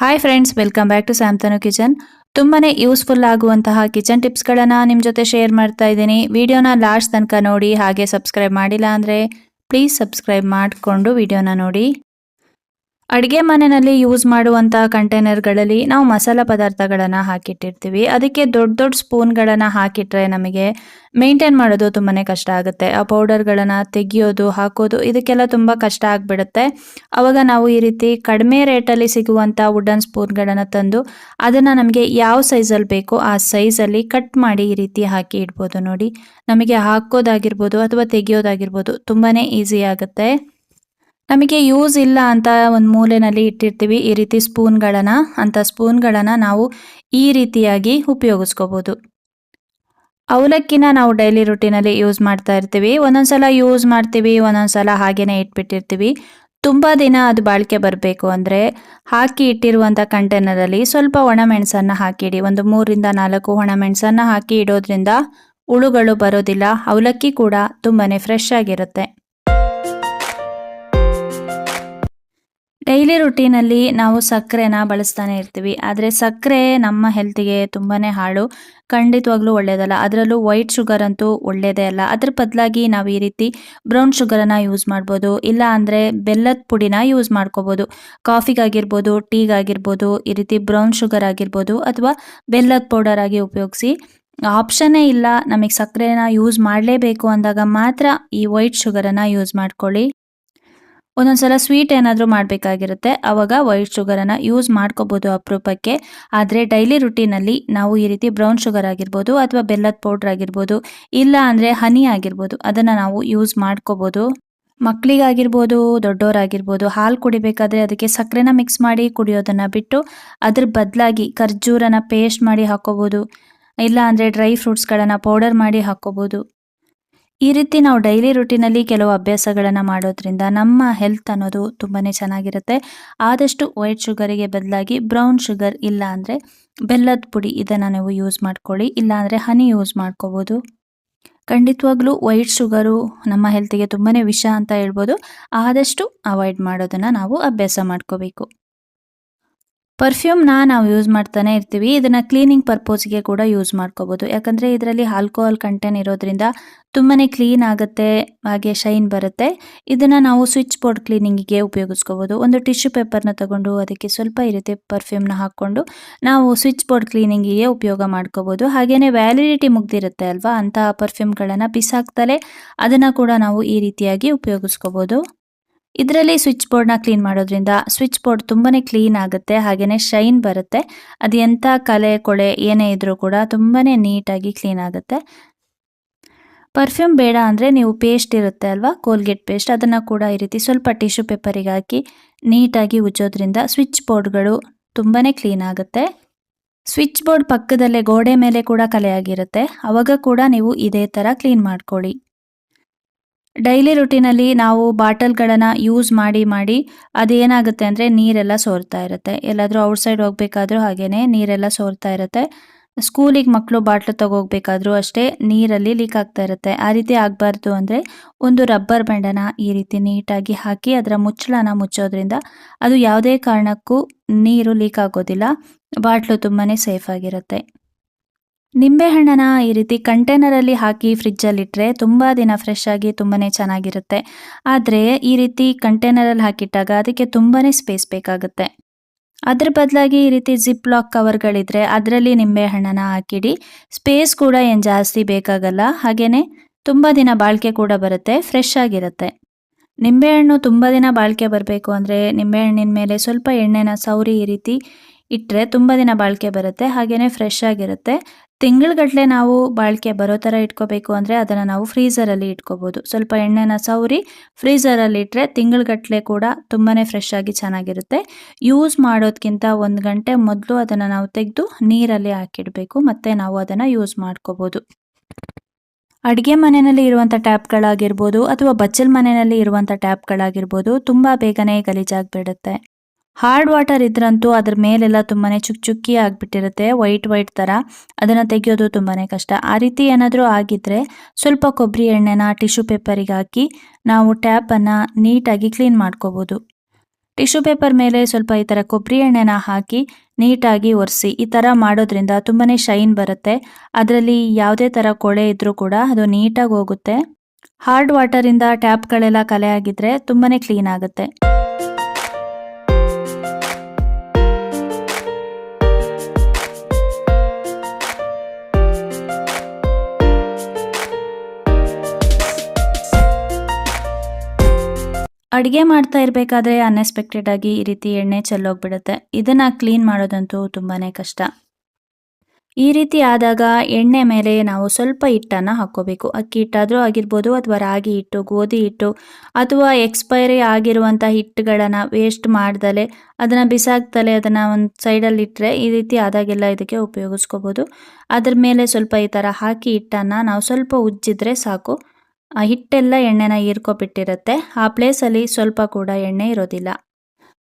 Hi friends welcome back to ಸ್ಯಾಮ್ತನು kitchen ತುಂಬಾ useful ಆಗುವಂತಹ kitchen ಟಿಪ್ಸ್ಗಳನ್ನು ನಿಮ್ಮ ಜೊತೆ ಶೇರ್ ಮಾಡ್ತಾ ಇದ್ದೀನಿ. ವಿಡಿಯೋನ ಲಾಸ್ಟ್ ತನಕ ನೋಡಿ, ಹಾಗೆ ಸಬ್ಸ್ಕ್ರೈಬ್ ಮಾಡಿಲ್ಲ ಅಂದರೆ ಪ್ಲೀಸ್ ಸಬ್ಸ್ಕ್ರೈಬ್ ಮಾಡಿಕೊಂಡು ವಿಡಿಯೋನ ನೋಡಿ. ಅಡುಗೆ ಮನೆಯಲ್ಲಿ ಯೂಸ್ ಮಾಡುವಂಥ ಕಂಟೈನರ್ಗಳಲ್ಲಿ ನಾವು ಮಸಾಲ ಪದಾರ್ಥಗಳನ್ನು ಹಾಕಿಟ್ಟಿರ್ತೀವಿ. ಅದಕ್ಕೆ ದೊಡ್ಡ ದೊಡ್ಡ ಸ್ಪೂನ್ಗಳನ್ನು ಹಾಕಿಟ್ರೆ ನಮಗೆ ಮೇಂಟೈನ್ ಮಾಡೋದು ತುಂಬಾ ಕಷ್ಟ ಆಗುತ್ತೆ. ಆ ಪೌಡರ್ಗಳನ್ನು ತೆಗಿಯೋದು, ಹಾಕೋದು ಇದಕ್ಕೆಲ್ಲ ತುಂಬ ಕಷ್ಟ ಆಗಿಬಿಡುತ್ತೆ. ಆವಾಗ ನಾವು ಈ ರೀತಿ ಕಡಿಮೆ ರೇಟಲ್ಲಿ ಸಿಗುವಂಥ ವುಡನ್ ಸ್ಪೂನ್ಗಳನ್ನು ತಂದು ಅದನ್ನು ನಮಗೆ ಯಾವ ಸೈಜಲ್ಲಿ ಬೇಕೋ ಆ ಸೈಜಲ್ಲಿ ಕಟ್ ಮಾಡಿ ಈ ರೀತಿ ಹಾಕಿ ಇಡ್ಬೋದು ನೋಡಿ. ನಮಗೆ ಹಾಕೋದಾಗಿರ್ಬೋದು ಅಥವಾ ತೆಗಿಯೋದಾಗಿರ್ಬೋದು ತುಂಬಾ ಈಸಿ ಆಗುತ್ತೆ. ನಮಗೆ ಯೂಸ್ ಇಲ್ಲ ಅಂತ ಒಂದು ಮೂಲೆಯಲ್ಲಿ ಇಟ್ಟಿರ್ತೀವಿ. ಈ ರೀತಿ ಸ್ಪೂನ್ಗಳನ್ನು ಅಂಥ ಸ್ಪೂನ್ಗಳನ್ನು ನಾವು ಈ ರೀತಿಯಾಗಿ ಉಪಯೋಗಿಸ್ಕೋಬೋದು. ಅವಲಕ್ಕಿನ ನಾವು ಡೈಲಿ ರುಟೀನಲ್ಲಿ ಯೂಸ್ ಮಾಡ್ತಾ ಇರ್ತೀವಿ. ಒಂದೊಂದ್ಸಲ ಯೂಸ್ ಮಾಡ್ತೀವಿ, ಒಂದೊಂದ್ಸಲ ಹಾಗೇನೆ ಇಟ್ಬಿಟ್ಟಿರ್ತೀವಿ. ತುಂಬ ದಿನ ಅದು ಬಾಳಿಕೆ ಬರಬೇಕು ಅಂದರೆ ಹಾಕಿ ಇಟ್ಟಿರುವಂಥ ಕಂಟೈನರಲ್ಲಿ ಸ್ವಲ್ಪ ಒಣಮೆಣಸನ್ನು ಹಾಕಿಡಿ. ಒಂದು ಮೂರಿಂದ ನಾಲ್ಕು ಒಣಮೆಣಸನ್ನು ಹಾಕಿ ಇಡೋದ್ರಿಂದ ಹುಳುಗಳು ಬರೋದಿಲ್ಲ. ಅವಲಕ್ಕಿ ಕೂಡ ತುಂಬಾ ಫ್ರೆಶ್ ಆಗಿರುತ್ತೆ. ಡೈಲಿ ರುಟೀನಲ್ಲಿ ನಾವು ಸಕ್ಕರೆನ ಬಳಸ್ತಾನೆ ಇರ್ತೀವಿ. ಆದರೆ ಸಕ್ಕರೆ ನಮ್ಮ ಹೆಲ್ತಿಗೆ ತುಂಬಾ ಹಾಳು. ಖಂಡಿತವಾಗ್ಲೂ ಒಳ್ಳೆಯದಲ್ಲ ಅದರಲ್ಲೂ ವೈಟ್ ಶುಗರ್ ಅಂತೂ ಒಳ್ಳೆಯದೇ ಅಲ್ಲ. ಅದ್ರ ಬದಲಾಗಿ ನಾವು ಈ ರೀತಿ ಬ್ರೌನ್ ಶುಗರನ್ನು ಯೂಸ್ ಮಾಡ್ಬೋದು. ಇಲ್ಲ ಅಂದರೆ ಬೆಲ್ಲದ ಪುಡಿನ ಯೂಸ್ ಮಾಡ್ಕೋಬೋದು. ಕಾಫಿಗಾಗಿರ್ಬೋದು ಟೀಗಾಗಿರ್ಬೋದು ಈ ರೀತಿ ಬ್ರೌನ್ ಶುಗರ್ ಆಗಿರ್ಬೋದು ಅಥವಾ ಬೆಲ್ಲದ ಪೌಡರ್ ಆಗಿ ಉಪಯೋಗಿಸಿ. ಆಪ್ಷನ್ನೇ ಇಲ್ಲ. ನಮಗೆ ಸಕ್ಕರೆನ ಯೂಸ್ ಮಾಡಲೇಬೇಕು ಅಂದಾಗ ಮಾತ್ರ ಈ ವೈಟ್ ಶುಗರನ್ನು ಯೂಸ್ ಮಾಡ್ಕೊಳ್ಳಿ. ಒಂದೊಂದ್ಸಲ ಸ್ವೀಟ್ ಏನಾದರೂ ಮಾಡಬೇಕಾಗಿರುತ್ತೆ. ಆವಾಗ ವೈಟ್ ಶುಗರನ್ನು ಯೂಸ್ ಮಾಡ್ಕೋಬೋದು ಅಪರೂಪಕ್ಕೆ. ಆದರೆ ಡೈಲಿ ರುಟೀನಲ್ಲಿ ನಾವು ಈ ರೀತಿ ಬ್ರೌನ್ ಶುಗರ್ ಆಗಿರ್ಬೋದು ಅಥವಾ ಬೆಲ್ಲದ ಪೌಡ್ರ್ ಆಗಿರ್ಬೋದು, ಇಲ್ಲ ಅಂದರೆ ಹನಿ ಆಗಿರ್ಬೋದು, ಅದನ್ನು ನಾವು ಯೂಸ್ ಮಾಡ್ಕೋಬೋದು. ಮಕ್ಕಳಿಗಾಗಿರ್ಬೋದು ದೊಡ್ಡವರಾಗಿರ್ಬೋದು ಹಾಲು ಕುಡಿಬೇಕಾದ್ರೆ ಅದಕ್ಕೆ ಸಕ್ಕರೆನ ಮಿಕ್ಸ್ ಮಾಡಿ ಕುಡಿಯೋದನ್ನು ಬಿಟ್ಟು ಅದ್ರ ಬದಲಾಗಿ ಖರ್ಜೂರನ ಪೇಸ್ಟ್ ಮಾಡಿ ಹಾಕೋಬೋದು ಇಲ್ಲ ಅಂದರೆ ಡ್ರೈ ಫ್ರೂಟ್ಸ್ಗಳನ್ನು ಪೌಡರ್ ಮಾಡಿ ಹಾಕೋಬೋದು ಈ ರೀತಿ ನಾವು ಡೈಲಿ ರುಟೀನಲ್ಲಿ ಕೆಲವು ಅಭ್ಯಾಸಗಳನ್ನು ಮಾಡೋದ್ರಿಂದ ನಮ್ಮ ಹೆಲ್ತ್ ಅನ್ನೋದು ತುಂಬಾ ಚೆನ್ನಾಗಿರುತ್ತೆ. ಆದಷ್ಟು ವೈಟ್ ಶುಗರಿಗೆ ಬದಲಾಗಿ ಬ್ರೌನ್ ಶುಗರ್ ಇಲ್ಲ ಅಂದರೆ ಬೆಲ್ಲದ ಪುಡಿ ಇದನ್ನು ನೀವು ಯೂಸ್ ಮಾಡ್ಕೊಳ್ಳಿ ಇಲ್ಲಾಂದರೆ ಹನಿ ಯೂಸ್ ಮಾಡ್ಕೋಬೋದು. ಖಂಡಿತವಾಗ್ಲೂ ವೈಟ್ ಶುಗರು ನಮ್ಮ ಹೆಲ್ತಿಗೆ ತುಂಬಾ ವಿಷ ಅಂತ ಹೇಳ್ಬೋದು. ಆದಷ್ಟು ಅವಾಯ್ಡ್ ಮಾಡೋದನ್ನು ನಾವು ಅಭ್ಯಾಸ ಮಾಡ್ಕೋಬೇಕು. ಪರ್ಫ್ಯೂಮ್ನ ನಾವು ಯೂಸ್ ಮಾಡ್ತಾನೆ ಇರ್ತೀವಿ. ಇದನ್ನು ಕ್ಲೀನಿಂಗ್ ಪರ್ಪೋಸ್ಗೆ ಕೂಡ ಯೂಸ್ ಮಾಡ್ಕೋಬೋದು. ಯಾಕಂದರೆ ಇದರಲ್ಲಿ ಆಲ್ಕೋಹಾಲ್ ಕಂಟೆಂಟ್ ಇರೋದ್ರಿಂದ ತುಂಬಾ ಕ್ಲೀನ್ ಆಗುತ್ತೆ, ಹಾಗೆ ಶೈನ್ ಬರುತ್ತೆ. ಇದನ್ನು ನಾವು ಸ್ವಿಚ್ ಬೋರ್ಡ್ ಕ್ಲೀನಿಂಗಿಗೆ ಉಪಯೋಗಿಸ್ಕೋಬೋದು. ಒಂದು ಟಿಶ್ಯೂ ಪೇಪರ್ನ ತಗೊಂಡು ಅದಕ್ಕೆ ಸ್ವಲ್ಪ ಈ ರೀತಿ ಪರ್ಫ್ಯೂಮ್ನ ಹಾಕ್ಕೊಂಡು ನಾವು ಸ್ವಿಚ್ ಬೋರ್ಡ್ ಕ್ಲೀನಿಂಗಿಗೆ ಉಪಯೋಗ ಮಾಡ್ಕೋಬೋದು. ಹಾಗೆಯೇ ವ್ಯಾಲಿಡಿಟಿ ಮುಗ್ದಿರುತ್ತೆ ಅಲ್ವಾ? ಅಂತಹ ಪರ್ಫ್ಯೂಮ್ಗಳನ್ನು ಬಿಸಾಕ್ತಲೇ ಅದನ್ನು ಕೂಡ ನಾವು ಈ ರೀತಿಯಾಗಿ ಉಪಯೋಗಿಸ್ಕೋಬೋದು. ಇದರಲ್ಲಿ ಸ್ವಿಚ್ ಬೋರ್ಡ್ನ ಕ್ಲೀನ್ ಮಾಡೋದ್ರಿಂದ ಸ್ವಿಚ್ ಬೋರ್ಡ್ ತುಂಬಾ ಕ್ಲೀನ್ ಆಗುತ್ತೆ ಹಾಗೆಯೇ ಶೈನ್ ಬರುತ್ತೆ. ಅದು ಎಂಥ ಕಲೆ, ಕೊಳೆ ಏನೇ ಇದ್ರೂ ಕೂಡ ತುಂಬಾ ನೀಟಾಗಿ ಕ್ಲೀನ್ ಆಗುತ್ತೆ. ಪರ್ಫ್ಯೂಮ್ ಬೇಡ ಅಂದರೆ ನೀವು ಪೇಸ್ಟ್ ಇರುತ್ತೆ ಅಲ್ವಾ? ಕೋಲ್ಗೇಟ್ ಪೇಸ್ಟ್ ಅದನ್ನು ಕೂಡ ಈ ರೀತಿ ಸ್ವಲ್ಪ ಟಿಶ್ಯೂ ಪೇಪರಿಗೆ ಹಾಕಿ ನೀಟಾಗಿ ಉಜ್ಜೋದ್ರಿಂದ ಸ್ವಿಚ್ ಬೋರ್ಡ್ಗಳು ತುಂಬಾ ಕ್ಲೀನ್ ಆಗುತ್ತೆ. ಸ್ವಿಚ್ ಬೋರ್ಡ್ ಪಕ್ಕದಲ್ಲೇ ಗೋಡೆ ಮೇಲೆ ಕೂಡ ಕಲೆಯಾಗಿರುತ್ತೆ ಅವಾಗ ಕೂಡ ನೀವು ಇದೇ ಥರ ಕ್ಲೀನ್ ಮಾಡ್ಕೊಳ್ಳಿ. ಡೈಲಿ ರುಟೀನಲ್ಲಿ ನಾವು ಬಾಟಲ್ಗಳನ್ನು ಯೂಸ್ ಮಾಡಿ ಮಾಡಿ ಅದೇನಾಗುತ್ತೆ ಅಂದರೆ ನೀರೆಲ್ಲ ಸೋರ್ತಾ ಇರುತ್ತೆ. ಎಲ್ಲಾದರೂ ಔಟ್ಸೈಡ್ ಹೋಗಬೇಕಾದ್ರೂ ಹಾಗೆಯೇ ನೀರೆಲ್ಲ ಸೋರ್ತಾ ಇರುತ್ತೆ. ಸ್ಕೂಲಿಗೆ ಮಕ್ಕಳು ಬಾಟ್ಲು ತಗೋಗ್ಬೇಕಾದ್ರೂ ಅಷ್ಟೇ ನೀರಲ್ಲಿ ಲೀಕ್ ಆಗ್ತಾ ಇರುತ್ತೆ. ಆ ರೀತಿ ಆಗಬಾರ್ದು ಅಂದರೆ ಒಂದು ರಬ್ಬರ್ ಬ್ಯಾಂಡನ್ನು ಈ ರೀತಿ ನೀಟಾಗಿ ಹಾಕಿ ಅದರ ಮುಚ್ಚಳನ ಮುಚ್ಚೋದ್ರಿಂದ ಅದು ಯಾವುದೇ ಕಾರಣಕ್ಕೂ ನೀರು ಲೀಕ್ ಆಗೋದಿಲ್ಲ. ಬಾಟ್ಲು ತುಂಬಾ ಸೇಫ್ ಆಗಿರುತ್ತೆ. ನಿಂಬೆಹಣ್ಣನ ಈ ರೀತಿ ಕಂಟೈನರಲ್ಲಿ ಹಾಕಿ ಫ್ರಿಜ್ಜಲ್ಲಿಟ್ಟರೆ ತುಂಬ ದಿನ ಫ್ರೆಶ್ ಆಗಿ ತುಂಬಾ ಚೆನ್ನಾಗಿರುತ್ತೆ. ಆದರೆ ಈ ರೀತಿ ಕಂಟೈನರಲ್ಲಿ ಹಾಕಿಟ್ಟಾಗ ಅದಕ್ಕೆ ತುಂಬಾ ಸ್ಪೇಸ್ ಬೇಕಾಗುತ್ತೆ. ಅದ್ರ ಬದಲಾಗಿ ಈ ರೀತಿ ಜಿಪ್ ಲಾಕ್ ಕವರ್ಗಳಿದ್ರೆ ಅದರಲ್ಲಿ ನಿಂಬೆಹಣ್ಣನ ಹಾಕಿಡಿ. ಸ್ಪೇಸ್ ಕೂಡ ಏನು ಜಾಸ್ತಿ ಬೇಕಾಗಲ್ಲ ಹಾಗೆಯೇ ತುಂಬ ದಿನ ಬಾಳಿಕೆ ಕೂಡ ಬರುತ್ತೆ ಫ್ರೆಶ್ ಆಗಿರುತ್ತೆ. ನಿಂಬೆಹಣ್ಣು ತುಂಬ ದಿನ ಬಾಳಿಕೆ ಬರಬೇಕು ಅಂದರೆ ನಿಂಬೆಹಣ್ಣಿನ ಮೇಲೆ ಸ್ವಲ್ಪ ಎಣ್ಣೆನ ಸೌರಿ ಈ ರೀತಿ ಇಟ್ಟರೆ ತುಂಬ ದಿನ ಬಾಳಿಕೆ ಬರುತ್ತೆ ಹಾಗೆಯೇ ಫ್ರೆಶ್ ಆಗಿರುತ್ತೆ. ತಿಂಗಳಗಟ್ಟಲೆ ನಾವು ಬಾಳಿಕೆ ಬರೋ ಥರ ಇಟ್ಕೋಬೇಕು ಅಂದರೆ ಅದನ್ನು ನಾವು ಫ್ರೀಸರಲ್ಲಿ ಇಟ್ಕೋಬೋದು. ಸ್ವಲ್ಪ ಎಣ್ಣೆನ ಸವರಿ ಫ್ರೀಸರಲ್ಲಿ ಇಟ್ಟರೆ ತಿಂಗಳಗಟ್ಟಲೆ ಕೂಡ ತುಂಬಾ ಫ್ರೆಶ್ ಆಗಿ ಚೆನ್ನಾಗಿರುತ್ತೆ. ಯೂಸ್ ಮಾಡೋದಕ್ಕಿಂತ ಒಂದು ಗಂಟೆ ಮೊದಲು ಅದನ್ನು ನಾವು ತೆಗೆದು ನೀರಲ್ಲಿ ಹಾಕಿಡಬೇಕು, ಮತ್ತು ನಾವು ಅದನ್ನು ಯೂಸ್ ಮಾಡ್ಕೋಬೋದು. ಅಡುಗೆ ಮನೆಯಲ್ಲಿ ಇರುವಂಥ ಟ್ಯಾಪ್ಗಳಾಗಿರ್ಬೋದು ಅಥವಾ ಬಚ್ಚಲ್ ಮನೆಯಲ್ಲಿ ಇರುವಂಥ ಟ್ಯಾಪ್ಗಳಾಗಿರ್ಬೋದು, ತುಂಬ ಬೇಗನೆ ಗಲೀಜಾಗಿಬಿಡುತ್ತೆ ಹಾರ್ಡ್ ವಾಟರ್ ಇದ್ರಂತೂ ಅದ್ರ ಮೇಲೆಲ್ಲ ತುಂಬಾ ಚುಕ್ ಚುಕ್ಕಿ ಆಗಿಬಿಟ್ಟಿರುತ್ತೆ, ವೈಟ್ ವೈಟ್ ತರ. ಅದನ್ನ ತೆಗೆಯೋದು ತುಂಬಾ ಕಷ್ಟ. ಆ ರೀತಿ ಏನಾದರೂ ಆಗಿದ್ರೆ ಸ್ವಲ್ಪ ಕೊಬ್ಬರಿ ಎಣ್ಣೆನ, ಟಿಶ್ಯೂ ಪೇಪರಿಗೆ ಹಾಕಿ ನಾವು ಟ್ಯಾಪನ್ನು ನೀಟಾಗಿ ಕ್ಲೀನ್ ಮಾಡ್ಕೋಬಹುದು ಟಿಶ್ಯೂ ಪೇಪರ್ ಮೇಲೆ ಸ್ವಲ್ಪ ಈ ತರ ಕೊಬ್ಬರಿ ಎಣ್ಣೆನ ಹಾಕಿ ನೀಟಾಗಿ ಒರೆಸಿ, ಈ ತರ ಮಾಡೋದ್ರಿಂದ ತುಂಬಾ ಶೈನ್ ಬರುತ್ತೆ. ಅದರಲ್ಲಿ ಯಾವುದೇ ತರ ಕೊಳೆ ಇದ್ರೂ ಕೂಡ ಅದು ನೀಟಾಗಿ ಹೋಗುತ್ತೆ. ಹಾರ್ಡ್ ವಾಟರಿಂದ ಟ್ಯಾಪ್ಗಳೆಲ್ಲ ಕಲೆ ಆಗಿದ್ರೆ ತುಂಬಾ ಕ್ಲೀನ್ ಆಗುತ್ತೆ. ಅಡುಗೆ ಮಾಡ್ತಾ ಇರಬೇಕಾದ್ರೆ ಅನ್ಎಕ್ಸ್ಪೆಕ್ಟೆಡ್ ಆಗಿ ಈ ರೀತಿ ಎಣ್ಣೆ ಚೆಲ್ಲೋಗ್ಬಿಡುತ್ತೆ. ಇದನ್ನ ಕ್ಲೀನ್ ಮಾಡೋದಂತೂ ತುಂಬಾನೇ ಕಷ್ಟ. ಈ ರೀತಿ ಆದಾಗ ಎಣ್ಣೆ ಮೇಲೆ ನಾವು ಸ್ವಲ್ಪ ಹಿಟ್ಟನ್ನು ಹಾಕ್ಕೋಬೇಕು. ಅಕ್ಕಿ ಹಿಟ್ಟಾದರೂ ಆಗಿರ್ಬೋದು ಅಥವಾ ರಾಗಿ ಹಿಟ್ಟು, ಗೋಧಿ ಹಿಟ್ಟು ಅಥವಾ ಎಕ್ಸ್ಪೈರಿ ಆಗಿರುವಂಥ ಹಿಟ್ಟುಗಳನ್ನು ವೇಸ್ಟ್ ಮಾಡ್ದಲೆ, ಅದನ್ನು ಬಿಸಾಕ್ದಲೆ ಅದನ್ನು ಒಂದು ಸೈಡಲ್ಲಿ ಇಟ್ಟರೆ ಈ ರೀತಿ ಆದಾಗೆಲ್ಲ ಇದಕ್ಕೆ ಉಪಯೋಗಿಸ್ಕೋಬೋದು. ಅದ್ರ ಮೇಲೆ ಸ್ವಲ್ಪ ಈ ಥರ ಹಾಕಿ ಹಿಟ್ಟನ್ನು ನಾವು ಸ್ವಲ್ಪ ಉಜ್ಜಿದ್ರೆ ಸಾಕು. ಆ ಹಿಟ್ಟೆಲ್ಲ ಎಣ್ಣೆನ ಹೀರ್ಕೊಬಿಟ್ಟಿರುತ್ತೆ. ಆ ಪ್ಲೇಸಲ್ಲಿ ಸ್ವಲ್ಪ ಕೂಡ ಎಣ್ಣೆ ಇರೋದಿಲ್ಲ.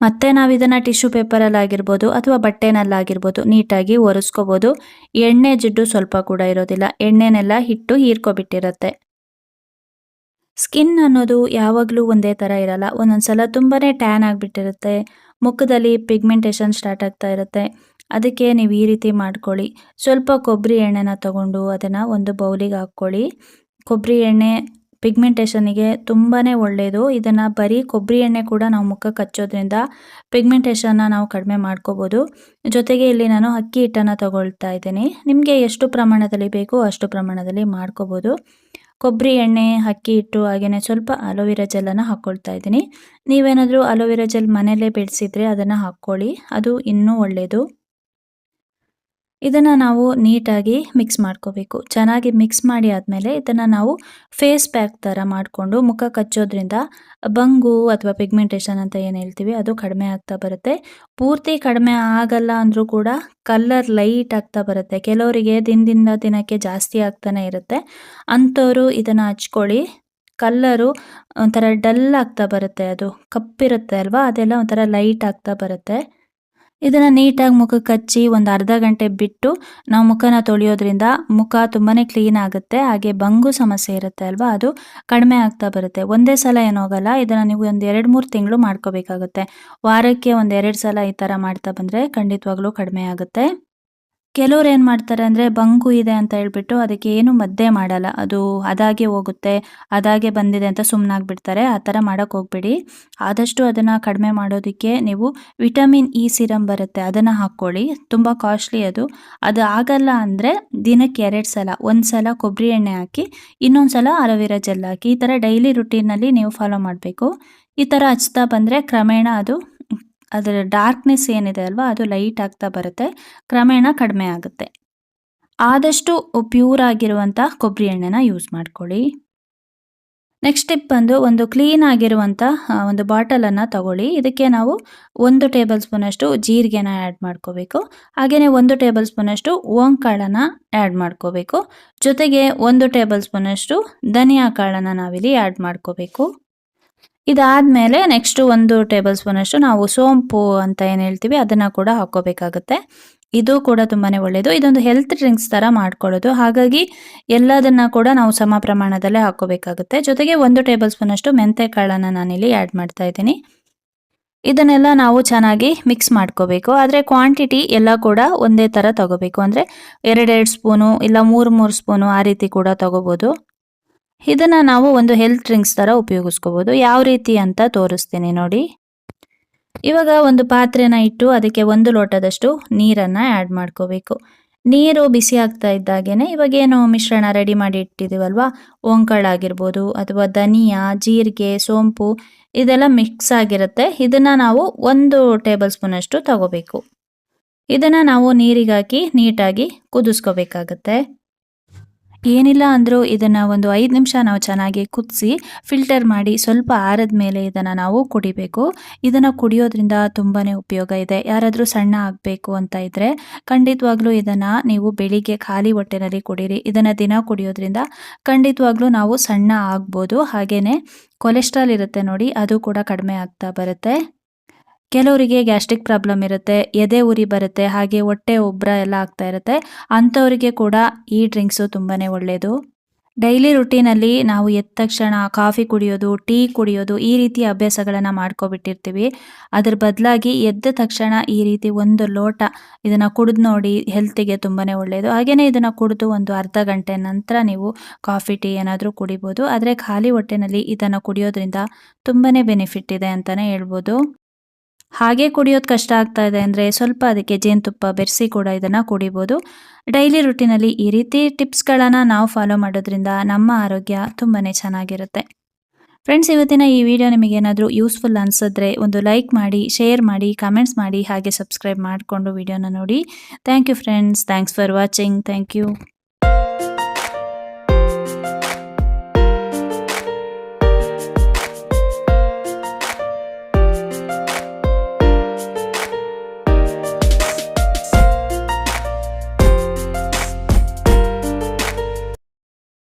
ಮತ್ತೆ ನಾವು ಇದನ್ನ ಟಿಶ್ಯೂ ಪೇಪರಲ್ಲಿ ಆಗಿರ್ಬೋದು ಅಥವಾ ಬಟ್ಟೆನಲ್ಲಾಗಿರ್ಬೋದು ನೀಟಾಗಿ ಒರೆಸ್ಕೋಬೋದು. ಎಣ್ಣೆ ಜಿಡ್ಡು ಸ್ವಲ್ಪ ಕೂಡ ಇರೋದಿಲ್ಲ. ಎಣ್ಣೆನೆಲ್ಲ ಹಿಟ್ಟು ಹೀರ್ಕೊಬಿಟ್ಟಿರುತ್ತೆ. ಸ್ಕಿನ್ ಅನ್ನೋದು ಯಾವಾಗಲೂ ಒಂದೇ ಥರ ಇರಲ್ಲ. ಒಂದೊಂದ್ಸಲ ತುಂಬಾ ಟ್ಯಾನ್ ಆಗಿಬಿಟ್ಟಿರುತ್ತೆ. ಮುಖದಲ್ಲಿ ಪಿಗ್ಮೆಂಟೇಷನ್ ಸ್ಟಾರ್ಟ್ ಆಗ್ತಾ ಇರುತ್ತೆ. ಅದಕ್ಕೆ ನೀವು ಈ ರೀತಿ ಮಾಡ್ಕೊಳ್ಳಿ. ಸ್ವಲ್ಪ ಕೊಬ್ಬರಿ ಎಣ್ಣೆನ ತಗೊಂಡು ಅದನ್ನು ಒಂದು ಬೌಲಿಗೆ ಹಾಕ್ಕೊಳ್ಳಿ. ಕೊಬ್ಬರಿ ಎಣ್ಣೆ ಪಿಗ್ಮೆಂಟೇಷನಿಗೆ ತುಂಬಾ ಒಳ್ಳೆಯದು ಇದನ್ನು ಬರೀ ಕೊಬ್ಬರಿ ಎಣ್ಣೆ ಕೂಡ ನಾವು ಮುಖಕ್ಕೆ ಹಚ್ಚೋದ್ರಿಂದ ಪಿಗ್ಮೆಂಟೇಷನ್ನ ನಾವು ಕಡಿಮೆ ಮಾಡ್ಕೋಬೋದು. ಜೊತೆಗೆ ಇಲ್ಲಿ ನಾನು ಅಕ್ಕಿ ಹಿಟ್ಟನ್ನು ತಗೊಳ್ತಾ ಇದ್ದೀನಿ. ನಿಮಗೆ ಎಷ್ಟು ಪ್ರಮಾಣದಲ್ಲಿ ಬೇಕೋ ಅಷ್ಟು ಪ್ರಮಾಣದಲ್ಲಿ ಮಾಡ್ಕೋಬೋದು. ಕೊಬ್ಬರಿ ಎಣ್ಣೆ, ಅಕ್ಕಿ ಹಿಟ್ಟು ಹಾಗೆಯೇ ಸ್ವಲ್ಪ ಅಲೋವೆರಾ ಜೆಲ್ಲನ್ನು ಹಾಕ್ಕೊಳ್ತಾ ಇದ್ದೀನಿ. ನೀವೇನಾದರೂ ಅಲೋವೆರಾ ಜೆಲ್ ಮನೆಯಲ್ಲೇ ಬೆಳೆಸಿದರೆ ಅದನ್ನು ಹಾಕ್ಕೊಳ್ಳಿ. ಅದು ಇನ್ನೂ ಒಳ್ಳೆಯದು ಇದನ್ನು ನಾವು ನೀಟಾಗಿ ಮಿಕ್ಸ್ ಮಾಡ್ಕೋಬೇಕು. ಚೆನ್ನಾಗಿ ಮಿಕ್ಸ್ ಮಾಡಿ ಆದಮೇಲೆ ಇದನ್ನು ನಾವು ಫೇಸ್ ಪ್ಯಾಕ್ ಥರ ಮಾಡಿಕೊಂಡು ಮುಖ ಕಚ್ಚೋದ್ರಿಂದ ಬಂಗು ಅಥವಾ ಪಿಗ್ಮೆಂಟೇಷನ್ ಅಂತ ಏನು ಹೇಳ್ತೀವಿ ಅದು ಕಡಿಮೆ ಆಗ್ತಾ ಬರುತ್ತೆ. ಪೂರ್ತಿ ಕಡಿಮೆ ಆಗಲ್ಲ ಅಂದರೂ ಕೂಡ ಕಲ್ಲರ್ ಲೈಟ್ ಆಗ್ತಾ ಬರುತ್ತೆ. ಕೆಲವರಿಗೆ ದಿನದಿಂದ ದಿನಕ್ಕೆ ಜಾಸ್ತಿ ಆಗ್ತಾನೆ ಇರುತ್ತೆ. ಅಂಥವರು ಇದನ್ನು ಹಚ್ಕೊಳ್ಳಿ. ಕಲ್ಲರು ಒಂಥರ ಡಲ್ ಆಗ್ತಾ ಬರುತ್ತೆ ಅದು. ಕಪ್ಪಿರುತ್ತೆ ಅಲ್ವಾ? ಅದೆಲ್ಲ ಒಂಥರ ಲೈಟ್ ಆಗ್ತಾ ಬರುತ್ತೆ. ಇದನ್ನು ನೀಟಾಗಿ ಮುಖಕ್ಕೆ ಹಚ್ಚಿ ಒಂದು ಅರ್ಧ ಗಂಟೆ ಬಿಟ್ಟು ನಾವು ಮುಖನ ತೊಳೆಯೋದ್ರಿಂದ ಮುಖ ತುಂಬಾ ಕ್ಲೀನ್ ಆಗುತ್ತೆ. ಹಾಗೆ ಬಂಗು ಸಮಸ್ಯೆ ಇರುತ್ತೆ ಅಲ್ವಾ? ಅದು ಕಡಿಮೆ ಆಗ್ತಾ ಬರುತ್ತೆ. ಒಂದೇ ಸಲ ಏನೋಗಲ್ಲ ಇದನ್ನು ನೀವು ಒಂದು ಎರಡು ಮೂರು ತಿಂಗಳು ಮಾಡ್ಕೋಬೇಕಾಗುತ್ತೆ. ವಾರಕ್ಕೆ ಒಂದು ಎರಡು ಸಲ ಈ ಥರ ಮಾಡ್ತಾ ಬಂದರೆ ಖಂಡಿತವಾಗ್ಲೂ ಕಡಿಮೆ ಆಗುತ್ತೆ. ಕೆಲವ್ರು ಏನು ಮಾಡ್ತಾರೆ ಅಂದರೆ ಬಂಕು ಇದೆ ಅಂತ ಹೇಳ್ಬಿಟ್ಟು ಅದಕ್ಕೆ ಏನು ಮದ್ದೆ ಮಾಡಲ್ಲ. ಅದು ಅದಾಗೆ ಹೋಗುತ್ತೆ, ಅದಾಗೆ ಬಂದಿದೆ ಅಂತ ಸುಮ್ಮನಾಗ್ಬಿಡ್ತಾರೆ ಆ ಥರ ಮಾಡೋಕ್ಕೆ ಹೋಗ್ಬೇಡಿ. ಆದಷ್ಟು ಅದನ್ನು ಕಡಿಮೆ ಮಾಡೋದಕ್ಕೆ ನೀವು ವಿಟಮಿನ್ ಇ ಸಿರಮ್ ಬರುತ್ತೆ, ಅದನ್ನು ಹಾಕ್ಕೊಳ್ಳಿ. ತುಂಬ ಕಾಸ್ಟ್ಲಿ ಅದು. ಅದು ಆಗಲ್ಲ ಅಂದರೆ ದಿನಕ್ಕೆ ಎರಡು ಸಲ, ಒಂದು ಸಲ ಕೊಬ್ಬರಿ ಎಣ್ಣೆ ಹಾಕಿ, ಇನ್ನೊಂದು ಸಲ ಅಲೋವೆರಾ ಜೆಲ್ ಹಾಕಿ. ಈ ಥರ ಡೈಲಿ ರುಟೀನಲ್ಲಿ ನೀವು ಫಾಲೋ ಮಾಡಬೇಕು. ಈ ಥರ ಹಚ್ತಾ ಬಂದರೆ ಕ್ರಮೇಣ ಅದು ಅದರ ಡಾರ್ಕ್ನೆಸ್ ಏನಿದೆ ಅಲ್ವಾ, ಅದು ಲೈಟ್ ಆಗ್ತಾ ಬರುತ್ತೆ, ಕ್ರಮೇಣ ಕಡಿಮೆ ಆಗುತ್ತೆ. ಆದಷ್ಟು ಪ್ಯೂರ್ ಆಗಿರುವಂಥ ಕೊಬ್ಬರಿ ಎಣ್ಣೆನ ಯೂಸ್ ಮಾಡ್ಕೊಳ್ಳಿ. ನೆಕ್ಸ್ಟ್ ಟಿಪ್ ಬಂದು ಒಂದು ಕ್ಲೀನ್ ಆಗಿರುವಂಥ ಒಂದು ಬಾಟಲನ್ನು ತಗೊಳ್ಳಿ. ಇದಕ್ಕೆ ನಾವು ಒಂದು ಟೇಬಲ್ ಸ್ಪೂನಷ್ಟು ಜೀರಿಗೆನ ಆ್ಯಡ್ ಮಾಡ್ಕೋಬೇಕು. ಹಾಗೆಯೇ ಒಂದು ಟೇಬಲ್ ಸ್ಪೂನಷ್ಟು ಓಂಕಾಳನ್ನು ಆ್ಯಡ್ ಮಾಡ್ಕೋಬೇಕು. ಜೊತೆಗೆ ಒಂದು ಟೇಬಲ್ ಸ್ಪೂನಷ್ಟು ಧನಿಯಾ ಕಾಳನ್ನು ನಾವಿಲ್ಲಿ ಆ್ಯಡ್ ಮಾಡ್ಕೋಬೇಕು. ಇದಾದಮೇಲೆ ನೆಕ್ಸ್ಟ್ ಒಂದು ಟೇಬಲ್ ಸ್ಪೂನಷ್ಟು ನಾವು ಸೋಂಪು ಅಂತ ಏನು ಹೇಳ್ತೀವಿ, ಅದನ್ನು ಕೂಡ ಹಾಕ್ಕೋಬೇಕಾಗುತ್ತೆ. ಇದು ಕೂಡ ತುಂಬಾ ಒಳ್ಳೆಯದು ಇದೊಂದು ಹೆಲ್ತ್ ಡ್ರಿಂಕ್ಸ್ ಥರ ಮಾಡ್ಕೊಳ್ಳೋದು. ಹಾಗಾಗಿ ಎಲ್ಲದನ್ನು ಕೂಡ ನಾವು ಸಮ ಪ್ರಮಾಣದಲ್ಲೇ ಹಾಕ್ಕೋಬೇಕಾಗುತ್ತೆ. ಜೊತೆಗೆ ಒಂದು ಟೇಬಲ್ ಸ್ಪೂನಷ್ಟು ಮೆಂತೆ ಕಾಳನ್ನು ನಾನಿಲ್ಲಿ ಆ್ಯಡ್ ಮಾಡ್ತಾ ಇದ್ದೀನಿ. ಇದನ್ನೆಲ್ಲ ನಾವು ಚೆನ್ನಾಗಿ ಮಿಕ್ಸ್ ಮಾಡ್ಕೋಬೇಕು. ಆದರೆ ಕ್ವಾಂಟಿಟಿ ಎಲ್ಲ ಕೂಡ ಒಂದೇ ಥರ ತಗೋಬೇಕು. ಅಂದರೆ ಎರಡೆರಡು ಸ್ಪೂನು ಇಲ್ಲ ಮೂರು ಮೂರು ಸ್ಪೂನು ಆ ರೀತಿ ಕೂಡ ತಗೋಬೋದು. ಇದನ್ನು ನಾವು ಒಂದು ಹೆಲ್ತ್ ಡ್ರಿಂಕ್ಸ್ ಥರ ಉಪಯೋಗಿಸ್ಕೋಬೋದು. ಯಾವ ರೀತಿ ಅಂತ ತೋರಿಸ್ತೀನಿ ನೋಡಿ. ಇವಾಗ ಒಂದು ಪಾತ್ರೆನ ಇಟ್ಟು ಅದಕ್ಕೆ ಒಂದು ಲೋಟದಷ್ಟು ನೀರನ್ನು ಆ್ಯಡ್ ಮಾಡ್ಕೋಬೇಕು. ನೀರು ಬಿಸಿ ಆಗ್ತಾ ಇದ್ದಾಗೇನೆ ಇವಾಗ ಏನು ಮಿಶ್ರಣ ರೆಡಿ ಮಾಡಿ ಇಟ್ಟಿದ್ದೀವಲ್ವಾ ಓಂಕಾಳಾಗಿರ್ಬೋದು ಅಥವಾ ಧನಿಯಾ, ಜೀರಿಗೆ, ಸೋಂಪು ಇದೆಲ್ಲ ಮಿಕ್ಸ್ ಆಗಿರುತ್ತೆ. ಇದನ್ನು ನಾವು ಒಂದು ಟೇಬಲ್ ಸ್ಪೂನಷ್ಟು ತಗೋಬೇಕು. ಇದನ್ನು ನಾವು ನೀರಿಗಾಕಿ ನೀಟಾಗಿ ಕುದಿಸ್ಕೋಬೇಕಾಗತ್ತೆ. ಏನಿಲ್ಲ ಅಂದರೂ ಇದನ್ನು ಒಂದು ಐದು ನಿಮಿಷ ನಾವು ಚೆನ್ನಾಗಿ ಕುದಿಸಿ ಫಿಲ್ಟರ್ ಮಾಡಿ ಸ್ವಲ್ಪ ಆರದ ಮೇಲೆ ಇದನ್ನು ನಾವು ಕುಡಿಬೇಕು. ಇದನ್ನು ಕುಡಿಯೋದ್ರಿಂದ ತುಂಬಾ ಉಪಯೋಗ ಇದೆ. ಯಾರಾದರೂ ಸಣ್ಣ ಆಗಬೇಕು ಅಂತ ಇದ್ದರೆ ಖಂಡಿತವಾಗ್ಲೂ ಇದನ್ನು ನೀವು ಬೆಳಿಗ್ಗೆ ಖಾಲಿ ಹೊಟ್ಟೆನಲ್ಲಿ ಕುಡೀರಿ. ಇದನ್ನು ದಿನ ಕುಡಿಯೋದ್ರಿಂದ ಖಂಡಿತವಾಗ್ಲೂ ನಾವು ಸಣ್ಣ ಆಗ್ಬೋದು. ಹಾಗೆಯೇ ಕೊಲೆಸ್ಟ್ರಾಲ್ ಇರುತ್ತೆ ನೋಡಿ, ಅದು ಕೂಡ ಕಡಿಮೆ ಆಗ್ತಾ ಬರುತ್ತೆ. ಕೆಲವರಿಗೆ ಗ್ಯಾಸ್ಟ್ರಿಕ್ ಪ್ರಾಬ್ಲಮ್ ಇರುತ್ತೆ, ಎದೆ ಉರಿ ಬರುತ್ತೆ, ಹಾಗೆ ಹೊಟ್ಟೆ ಉಬ್ಬರ ಎಲ್ಲ ಆಗ್ತಾ ಇರುತ್ತೆ. ಅಂಥವರಿಗೆ ಕೂಡ ಈ ಡ್ರಿಂಕ್ಸು ತುಂಬಾ ಒಳ್ಳೆಯದು ಡೈಲಿ ರುಟೀನಲ್ಲಿ ನಾವು ಎದ್ದ ತಕ್ಷಣ ಕಾಫಿ ಕುಡಿಯೋದು, ಟೀ ಕುಡಿಯೋದು ಈ ರೀತಿ ಅಭ್ಯಾಸಗಳನ್ನು ಮಾಡ್ಕೊಬಿಟ್ಟಿರ್ತೀವಿ. ಅದ್ರ ಬದಲಾಗಿ ಎದ್ದ ತಕ್ಷಣ ಈ ರೀತಿ ಒಂದು ಲೋಟ ಇದನ್ನು ಕುಡಿದು ನೋಡಿ ಹೆಲ್ತಿಗೆ ತುಂಬಾ ಒಳ್ಳೆಯದು ಹಾಗೆಯೇ ಇದನ್ನು ಕುಡಿದು ಒಂದು ಅರ್ಧ ಗಂಟೆ ನಂತರ ನೀವು ಕಾಫಿ, ಟೀ ಏನಾದರೂ ಕುಡಿಬೋದು. ಆದರೆ ಖಾಲಿ ಹೊಟ್ಟೆನಲ್ಲಿ ಇದನ್ನು ಕುಡಿಯೋದ್ರಿಂದ ತುಂಬಾ ಬೆನಿಫಿಟ್ ಇದೆ ಅಂತಲೇ ಹೇಳ್ಬೋದು. ಹಾಗೆ ಕುಡಿಯೋದು ಕಷ್ಟ ಆಗ್ತಾ ಇದೆ ಅಂದರೆ ಸ್ವಲ್ಪ ಅದಕ್ಕೆ ಜೇನುತುಪ್ಪ, ಬೆರೆಸಿ ಕೂಡ ಇದನ್ನು ಕುಡಿಬೋದು. ಡೈಲಿ ರುಟೀನಲ್ಲಿ ಈ ರೀತಿ ಟಿಪ್ಸ್ಗಳನ್ನು ನಾವು ಫಾಲೋ ಮಾಡೋದ್ರಿಂದ ನಮ್ಮ ಆರೋಗ್ಯ ತುಂಬಾ ಚೆನ್ನಾಗಿರುತ್ತೆ. ಫ್ರೆಂಡ್ಸ್ ಇವತ್ತಿನ ಈ ವಿಡಿಯೋ ನಿಮಗೇನಾದರೂ ಯೂಸ್ಫುಲ್ ಅನಿಸಿದ್ರೆ ಒಂದು ಲೈಕ್ ಮಾಡಿ ಶೇರ್ ಮಾಡಿ ಕಮೆಂಟ್ಸ್ ಮಾಡಿ, ಹಾಗೆ ಸಬ್ಸ್ಕ್ರೈಬ್ ಮಾಡಿಕೊಂಡು ವಿಡಿಯೋನ ನೋಡಿ. Thank you friends thanks for watching thank you